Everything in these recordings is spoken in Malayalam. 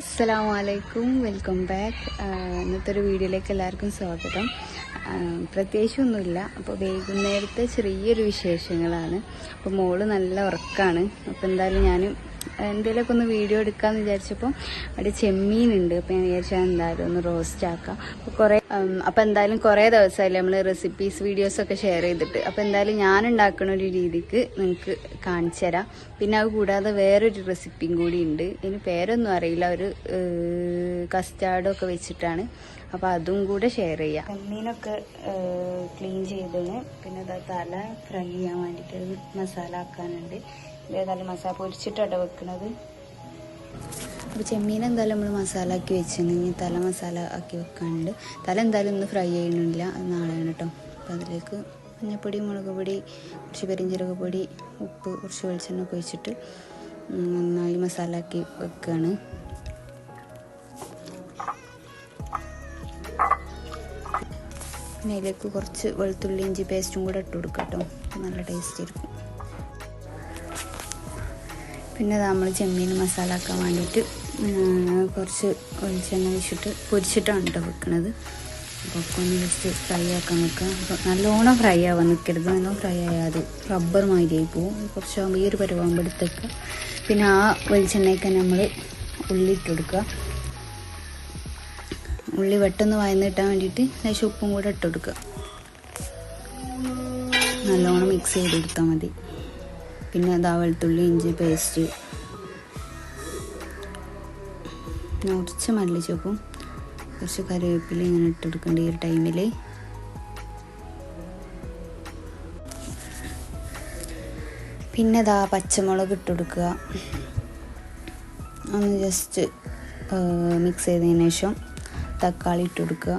അലൈക്കും വെൽക്കം ബാക്ക്. ഇന്നത്തെ ഒരു വീഡിയോയിലേക്ക് എല്ലാവർക്കും സ്വാഗതം. പ്രത്യേകിച്ചൊന്നുമില്ല. അപ്പോൾ വൈകുന്നേരത്തെ ചെറിയൊരു വിശേഷങ്ങളാണ്. അപ്പോൾ മോൾ നല്ല ഉറക്കാണ്. അപ്പോൾ എന്തായാലും ഞാൻ എന്തെങ്കിലുമൊക്കെ ഒന്ന് വീഡിയോ എടുക്കാമെന്ന് വിചാരിച്ചപ്പോൾ അവിടെ ചെമ്മീനുണ്ട്. അപ്പോൾ ഞാൻ വിചാരിച്ചാൽ എന്തായാലും ഒന്ന് റോസ്റ്റ് ആക്കാം. അപ്പോൾ കുറേ അപ്പോൾ എന്തായാലും കുറേ ദിവസമായില്ലേ നമ്മൾ റെസിപ്പീസ് വീഡിയോസൊക്കെ ഷെയർ ചെയ്തിട്ട്. അപ്പോൾ എന്തായാലും ഞാൻ ഉണ്ടാക്കുന്ന ഒരു രീതിക്ക് നിങ്ങൾക്ക് കാണിച്ചു തരാം. പിന്നെ അത് കൂടാതെ വേറൊരു റെസിപ്പിയും കൂടി ഉണ്ട്. ഇതിന് പേരൊന്നും അറിയില്ല. ഒരു കസ്റ്റാർഡൊക്കെ വെച്ചിട്ടാണ്. അപ്പോൾ അതും കൂടെ ഷെയർ ചെയ്യാം. കണ്ണീനൊക്കെ ക്ലീൻ ചെയ്തതിന്. പിന്നെ ഇതാ തല ഫ്രൈ ചെയ്യാൻ വേണ്ടിയിട്ട് മസാല ആക്കാനുണ്ട്. ഇതേതായാലും മസാല പൊരിച്ചിട്ടാണ് വെക്കുന്നത് അപ്പോൾ ചെമ്മീൻ എന്തായാലും നമ്മൾ മസാല ആക്കി വെച്ചിട്ടുണ്ടെങ്കിൽ തല മസാല ആക്കി വെക്കാനുണ്ട്. തല എന്തായാലും ഇന്ന് ഫ്രൈ ചെയ്യണില്ല അത് നാളെയാണ് കേട്ടോ അപ്പോൾ അതിലേക്ക് മഞ്ഞപ്പൊടി മുളക് പൊടി കുറച്ച് പെരിഞ്ചീരക പൊടി ഉപ്പ് കുറച്ച് വെളിച്ചെണ്ണ ഒക്കെ ഒഴിച്ചിട്ട് നന്നായി മസാല ആക്കി വെക്കുകയാണ് പിന്നെ അതിലേക്ക് കുറച്ച് വെളുത്തുള്ളി ഇഞ്ചി പേസ്റ്റും കൂടെ ഇട്ട് കൊടുക്കുക കേട്ടോ. നല്ല ടേസ്റ്റ് ആയിരിക്കും. പിന്നെ നമ്മൾ ചെമ്മീൻ മസാല ആക്കാൻ വേണ്ടിയിട്ട് കുറച്ച് വെളിച്ചെണ്ണ വെച്ചിട്ട് പൊരിച്ചിട്ടാണ് കേട്ടോ വെക്കണത്. അപ്പോൾ ഒന്ന് ജസ്റ്റ് ഫ്രൈ ആക്കാൻ വെക്കുക അപ്പോൾ നല്ലോണം ഫ്രൈ ആവാൻ നിൽക്കരുത് നല്ലോണം ഫ്രൈ ആയാൽ അത് റബ്ബർ മാതിരിയായി പോവും. കുറച്ചാകുമ്പോൾ ഈ ഒരു പരുവാകുമ്പോൾ എടുത്തേക്കുക പിന്നെ ആ വെളിച്ചെണ്ണയ്ക്ക് നമ്മൾ ഉള്ളി ഇട്ട് കൊടുക്കുക ഉള്ളി വെട്ടൊന്ന് വയന്ന് കിട്ടാൻ വേണ്ടിയിട്ട് ലേശം ഉപ്പും കൂടെ ഇട്ട് കൊടുക്കുക. നല്ലോണം മിക്സ് ചെയ്ത് കൊടുത്താൽ മതി. പിന്നെ അതാ വെളുത്തുള്ളി ഇഞ്ചി പേസ്റ്റ് കുറച്ച് മല്ലിച്ചപ്പും കുറച്ച് കറിവേപ്പില ഇങ്ങനെ ഇട്ടെടുക്കേണ്ട ഈ ഒരു ടൈമിൽ പിന്നെ ഇതാ പച്ചമുളക് ഇട്ട് കൊടുക്കുക. ഒന്ന് ജസ്റ്റ് മിക്സ് ചെയ്തതിന് ശേഷം തക്കാളി ഇട്ട് കൊടുക്കുക.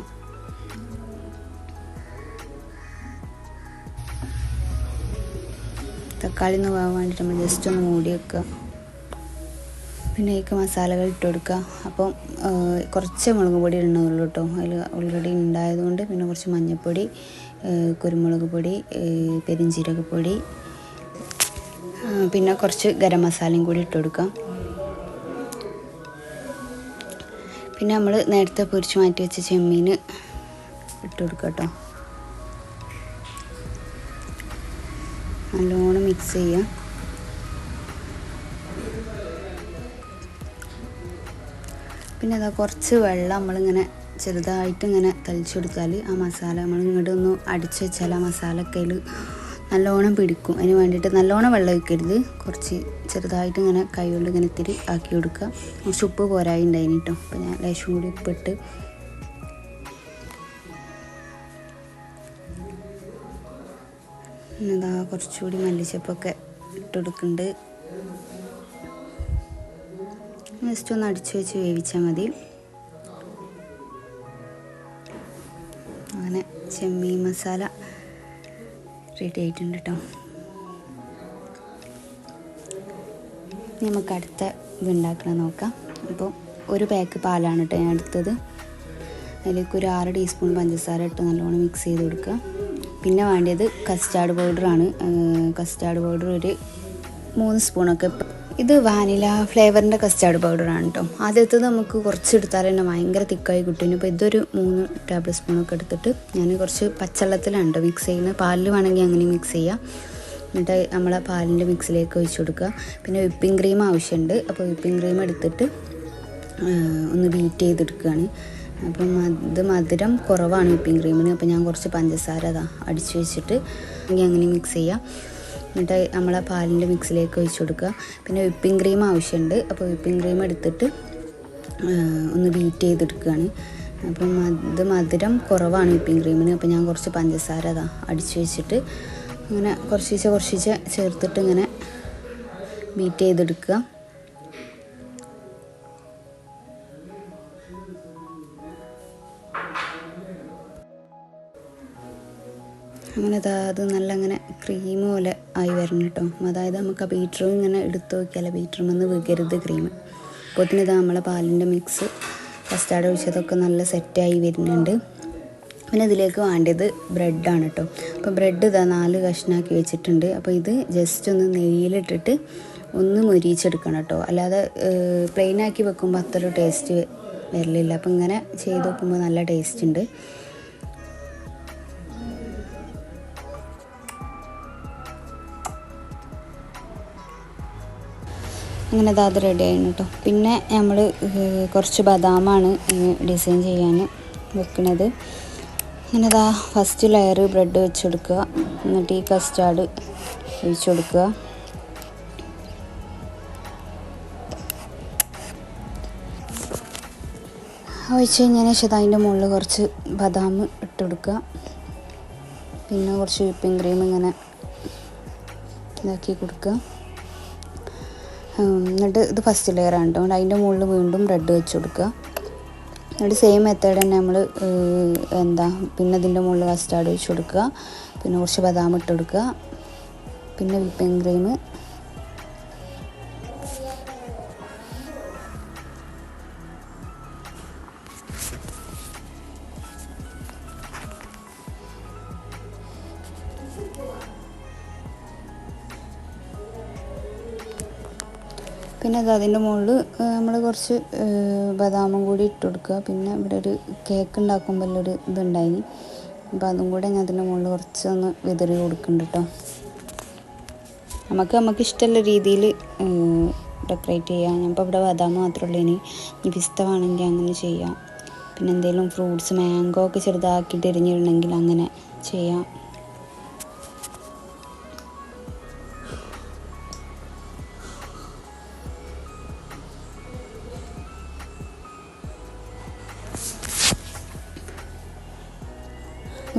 തക്കാളി ഒന്ന് പോകാൻ വേണ്ടിയിട്ട് നമ്മൾ ജസ്റ്റ് ഒന്ന് മൂടി വെക്കുക. പിന്നെ ഇതിലേക്ക് മസാലകൾ ഇട്ട് കൊടുക്കുക. അപ്പം കുറച്ച് മുളക് പൊടി ഇടണുള്ളൂ കേട്ടോ അതിൽ ഓൾറെഡി ഉണ്ടായതുകൊണ്ട് പിന്നെ കുറച്ച് മഞ്ഞൾപ്പൊടി കുരുമുളക് പൊടി പെരിഞ്ജീരകപ്പൊടി പിന്നെ കുറച്ച് ഗരം മസാലയും കൂടി ഇട്ട് കൊടുക്കാം പിന്നെ നമ്മൾ നേരത്തെ പൊരിച്ച് മാറ്റി വെച്ച ചെമ്മീൻ ഇട്ട് കൊടുക്കുക കേട്ടോ നല്ലോണം മിക്സ് ചെയ്യാം. പിന്നെ അതാ കുറച്ച് വെള്ളം നമ്മളിങ്ങനെ ചെറുതായിട്ട് ഇങ്ങനെ തളിച്ചു കൊടുത്താൽ ആ മസാല നമ്മൾ ഇങ്ങോട്ടൊന്ന് അടിച്ചു വെച്ചാൽ ആ മസാലക്കയിൽ നല്ലോണം പിടിക്കും. അതിന് വേണ്ടിയിട്ട് നല്ലോണം വെള്ളം ഒഴിക്കരുത്. കുറച്ച് ചെറുതായിട്ട് ഇങ്ങനെ കൈ കൊണ്ട് ഇങ്ങനെ ഇത്തിരി ആക്കി കൊടുക്കുക. കുറച്ച് ഉപ്പ് പോരായി ഉണ്ടായിന് കേട്ടോ അപ്പോൾ ഞാൻ ലേശം കൂടി ഉപ്പിട്ട് ഇതാ കുറച്ചുകൂടി മല്ലിച്ചപ്പൊക്കെ ഇട്ടെടുക്കുന്നുണ്ട് ജസ്റ്റ് ഒന്ന് അടിച്ചു വെച്ച് വേവിച്ചാൽ മതി. അങ്ങനെ ചെമ്മീൻ മസാല റെഡി ആയിട്ടുണ്ട് കേട്ടോ നമുക്ക് അടുത്ത ഇത് ഉണ്ടാക്കണം നോക്കാം. അപ്പോൾ ഒരു പാക്ക് പാലാണ് കേട്ടോ ഞാൻ എടുത്തത്. അതിലേക്ക് ഒരു ആറ് ടീസ്പൂൺ പഞ്ചസാര ഇട്ട് നല്ലോണം മിക്സ് ചെയ്ത് കൊടുക്കുക. പിന്നെ വേണ്ടത് കസ്റ്റാർഡ് പൗഡറാണ് കസ്റ്റാർഡ് പൗഡർ ഒരു മൂന്ന് സ്പൂണൊക്കെ ഇത് വാനില ഫ്ലേവറിന്റെ കസ്റ്റാർഡ് പൗഡറാണ് കേട്ടോ ആദ്യത്തേത് നമുക്ക് കുറച്ച് എടുത്താൽ തന്നെ ഭയങ്കര തിക്കായി കിട്ടും. ഇപ്പോൾ ഇതൊരു മൂന്ന് ടേബിൾ സ്പൂണൊക്കെ എടുത്തിട്ട് ഞാൻ കുറച്ച് പച്ചവെള്ളത്തിലാണ് കേട്ടോ മിക്സ് ചെയ്യുന്നത്. പാലിൽ വേണമെങ്കിൽ അങ്ങനെ മിക്സ് ചെയ്യാം. എന്നിട്ട് നമ്മളെ പാലിന്റെ മിക്സിലേക്ക് ഒഴിച്ച് കൊടുക്കുക. പിന്നെ വിപ്പിംഗ് ക്രീം ആവശ്യമുണ്ട്. അപ്പോൾ വിപ്പിംഗ് ക്രീം എടുത്തിട്ട് ഒന്ന് ബീറ്റ് ചെയ്തെടുക്കുകയാണ്. അപ്പം അത് മധുരം കുറവാണ് വിപ്പിംഗ് ക്രീമിന് അപ്പോൾ ഞാൻ കുറച്ച് പഞ്ചസാര അതാ അടിച്ചു വെച്ചിട്ട് അങ്ങനെ മിക്സ് ചെയ്യാം. എന്നിട്ട് നമ്മളെ പാലിന്റെ മിക്സിലേക്ക് ഒഴിച്ച് കൊടുക്കുക. പിന്നെ വിപ്പിംഗ് ക്രീം ആവശ്യമുണ്ട്. അപ്പോൾ വിപ്പിംഗ് ക്രീം എടുത്തിട്ട് ഒന്ന് ബീറ്റ് ചെയ്തെടുക്കുകയാണ്. അപ്പം അത് മധുരം കുറവാണ് വിപ്പിംഗ് ക്രീമിന്. അപ്പോൾ ഞാൻ കുറച്ച് പഞ്ചസാര അതാ അടിച്ചു വെച്ചിട്ട് അങ്ങനെ കുറച്ചീച്ച കുറച്ചീച്ച ചേർത്തിട്ട് ഇങ്ങനെ ബീറ്റ് ചെയ്തെടുക്കുക. അങ്ങനെ ദാ അത് നല്ല അങ്ങനെ ക്രീം പോലെ ആയി വരണം കേട്ടോ. അതായത് നമുക്ക് ആ ബീറ്ററും ഇങ്ങനെ എടുത്തു നോക്കിയാൽ ബീറ്ററിൽ നിന്ന് വികരുത് ക്രീം അപ്പോൾ തന്നെ ഇതാ നമ്മളെ പാലിന്റെ മിക്സ് കസ്റ്റാർഡ് ഒഴിച്ചതൊക്കെ നല്ല സെറ്റായി വരുന്നുണ്ട്. പിന്നെ ഇതിലേക്ക് വേണ്ടത് ബ്രെഡാണ് കേട്ടോ. അപ്പോൾ ബ്രെഡ് ഇതാ നാല് കഷ്ണാക്കി വെച്ചിട്ടുണ്ട്. അപ്പോൾ ഇത് ജസ്റ്റ് ഒന്ന് നെയ്യിലിട്ടിട്ട് ഒന്ന് മുരിച്ചെടുക്കണം കേട്ടോ. അല്ലാതെ പ്ലെയിനാക്കി വെക്കുമ്പോൾ അത്ര ടേസ്റ്റ് വരലില്ല. അപ്പോൾ ഇങ്ങനെ ചെയ്ത് നോക്കുമ്പോൾ നല്ല ടേസ്റ്റ് ഉണ്ട്. അങ്ങനെ അത് റെഡി ആയിരുന്നു കേട്ടോ പിന്നെ നമ്മൾ കുറച്ച് ബദാമാണ് ഡിസൈൻ ചെയ്യാൻ വെക്കുന്നത് അങ്ങനെ അതാ ഫസ്റ്റ് ലെയർ ബ്രെഡ് വെച്ച് കൊടുക്കുക എന്നിട്ട് ഈ കസ്റ്റാർഡ് ഒഴിച്ചു കൊടുക്കുക ഒഴിച്ച് കഴിഞ്ഞതിന് ശേഷം അതിന്റെ മുകളിൽ കുറച്ച് ബദാം ഇട്ട് കൊടുക്കുക പിന്നെ കുറച്ച് വിപ്പിംഗ് ക്രീം ഇങ്ങനെ ഇതാക്കി കൊടുക്കുക. എന്നിട്ട് ഇത് ഫസ്റ്റ് ലെയർ ആണ് കേട്ടോ അതിന്റെ മുകളിൽ വീണ്ടും ബ്രെഡ് വെച്ച് കൊടുക്കുക. എന്നിട്ട് സെയിം മെത്തേഡ് തന്നെ നമ്മൾ എന്താ പിന്നെ ഇതിന്റെ മുകളിൽ കസ്റ്റാർഡ് വെച്ച് കൊടുക്കുക. പിന്നെ കുറച്ച് ബദാം ഇട്ട് കൊടുക്കുക. പിന്നെ വിപ്പിംഗ് ക്രീം പിന്നെ അത് അതിന്റെ മുകളിൽ നമ്മൾ കുറച്ച് ബദാമും കൂടി ഇട്ട് കൊടുക്കുക. പിന്നെ ഇവിടെ ഒരു കേക്ക് ഉണ്ടാക്കുമ്പോൾ ഒരു ഇതുണ്ടായിനി. അപ്പോൾ അതും കൂടെ ഞാൻ അതിന്റെ മുകളിൽ കുറച്ചൊന്ന് വിതറി കൊടുക്കുന്നുണ്ട് കേട്ടോ നമുക്ക് നമുക്ക് ഇഷ്ടമുള്ള രീതിയിൽ ഡെക്കറേറ്റ് ചെയ്യാം. ഞാൻ ഇപ്പോൾ ഇവിടെ ബദാം മാത്രമേ ഇനി. ഇനി പിസ്ത വേണമെങ്കിൽ അങ്ങനെ ചെയ്യാം. പിന്നെ എന്തെങ്കിലും ഫ്രൂട്ട്സ് മാംഗോ ഒക്കെ ചെറുതാക്കിയിട്ട് എരിഞ്ഞിടണമെങ്കിൽ അങ്ങനെ ചെയ്യാം.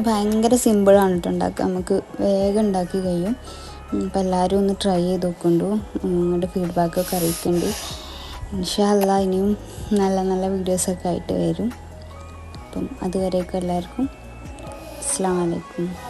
ഭയങ്കര സിമ്പിളാണ് കേട്ടോ ഉണ്ടാക്കുക നമുക്ക് വേഗം ഉണ്ടാക്കി കഴിയും. അപ്പോൾ എല്ലാവരും ഒന്ന് ട്രൈ ചെയ്ത് നോക്കണ്ടു. നിങ്ങളുടെ ഫീഡ്ബാക്കൊക്കെ അറിയിക്കണ്ടി. ഇൻഷാല്ല ഇനിയും നല്ല നല്ല വീഡിയോസൊക്കെ ആയിട്ട് വരും. അപ്പം അതുവരെയൊക്കെ എല്ലാവർക്കും. അസ്സാം വലൈക്കും